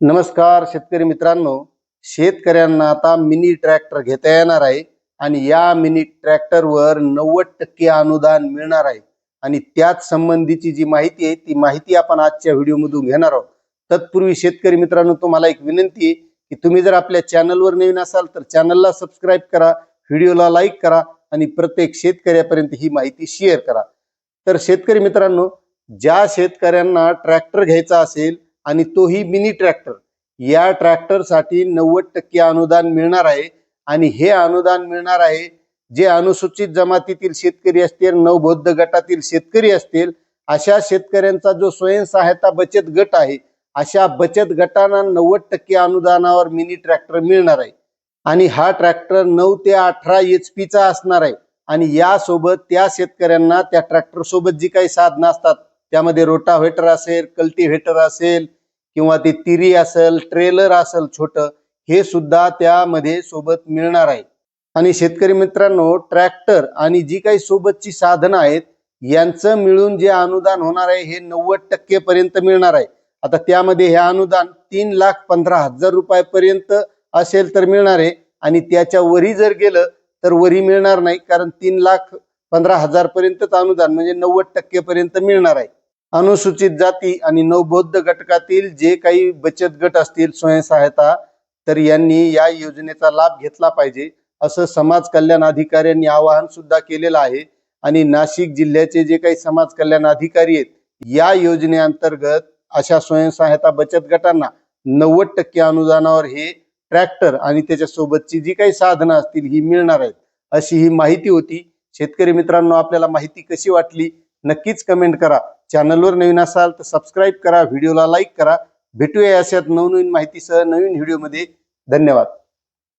नमस्कार शेतकरी मित्रांनो. शेतकऱ्यांना आता मिनी ट्रॅक्टर घेता येणार आहे आणि या मिनी ट्रॅक्टरवर नव्वद टक्के अनुदान मिळणार आहे. आणि त्याच संबंधीची जी माहिती आहे ती माहिती आपण आजच्या व्हिडिओमधून घेणार आहोत. तत्पूर्वी शेतकरी मित्रांनो तुम्हाला एक विनंती आहे की तुम्ही जर आपल्या चॅनलवर नवीन असाल तर चॅनलला सबस्क्राईब करा व्हिडिओला लाईक करा आणि प्रत्येक शेतकऱ्यापर्यंत ही माहिती शेअर करा. तर शेतकरी मित्रांनो ज्या शेतकऱ्यांना ट्रॅक्टर घ्यायचा असेल आणि तोही मिनी ट्रॅक्टर. या ट्रॅक्टरसाठी नव्वद टक्के अनुदान मिळणार आहे आणि हे अनुदान मिळणार आहे जे अनुसूचित जमातीतील शेतकरी असतील नवबौद्ध गटातील शेतकरी असतील अशा शेतकऱ्यांचा जो स्वयंसहायता बचत गट आहे अशा बचत गटांना नव्वद टक्के अनुदानावर मिनी ट्रॅक्टर मिळणार आहे. आणि हा ट्रॅक्टर नऊ ते अठरा एच चा असणार आहे. आणि यासोबत त्या शेतकऱ्यांना त्या ट्रॅक्टर सोबत जी काही साधनं असतात त्यामध्ये रोटाव्हेटर असेल कल्टिव्हेटर असेल किंवा ती तिरी असेल ट्रेलर असेल छोटं हे सुद्धा त्यामध्ये सोबत मिळणार आहे. आणि शेतकरी मित्रांनो ट्रॅक्टर आणि जी काही सोबतची साधनं आहेत यांचं मिळून जे अनुदान होणार आहे हे नव्वद टक्के पर्यंत मिळणार आहे. आता त्यामध्ये हे अनुदान तीन लाख पंधरा हजार रुपयापर्यंत असेल तर मिळणार आहे. आणि त्याच्या वरी जर गेलं तर वरी मिळणार नाही कारण तीन लाख पंधरा हजार पर्यंतच अनुदान म्हणजे नव्वद टक्के पर्यंत मिळणार आहे. अनुसूचित जाती आणि नवबौद्ध घटकातील जे काही बचत गट असतील स्वयंसहायता तर यांनी या योजनेचा लाभ घेतला पाहिजे असं समाज कल्याण अधिकाऱ्यांनी आवाहन सुद्धा केलेलं आहे. आणि नाशिक जिल्ह्याचे जे काही समाज कल्याण अधिकारी आहेत या योजनेअंतर्गत अशा स्वयंसहायता बचत गटांना नव्वद टक्के अनुदानावर हे ट्रॅक्टर आणि त्याच्यासोबतची जी काही साधनं असतील ही मिळणार आहेत अशी ही माहिती होती. शेतकरी मित्रांनो आपल्याला माहिती कशी वाटली? नक्कीच कमेंट करा. चॅनलवर नवीन असाल तर सबस्क्राईब करा व्हिडिओला लाईक करा. भेटूया अशात नवनवीन माहितीसह नवीन व्हिडिओमध्ये. धन्यवाद.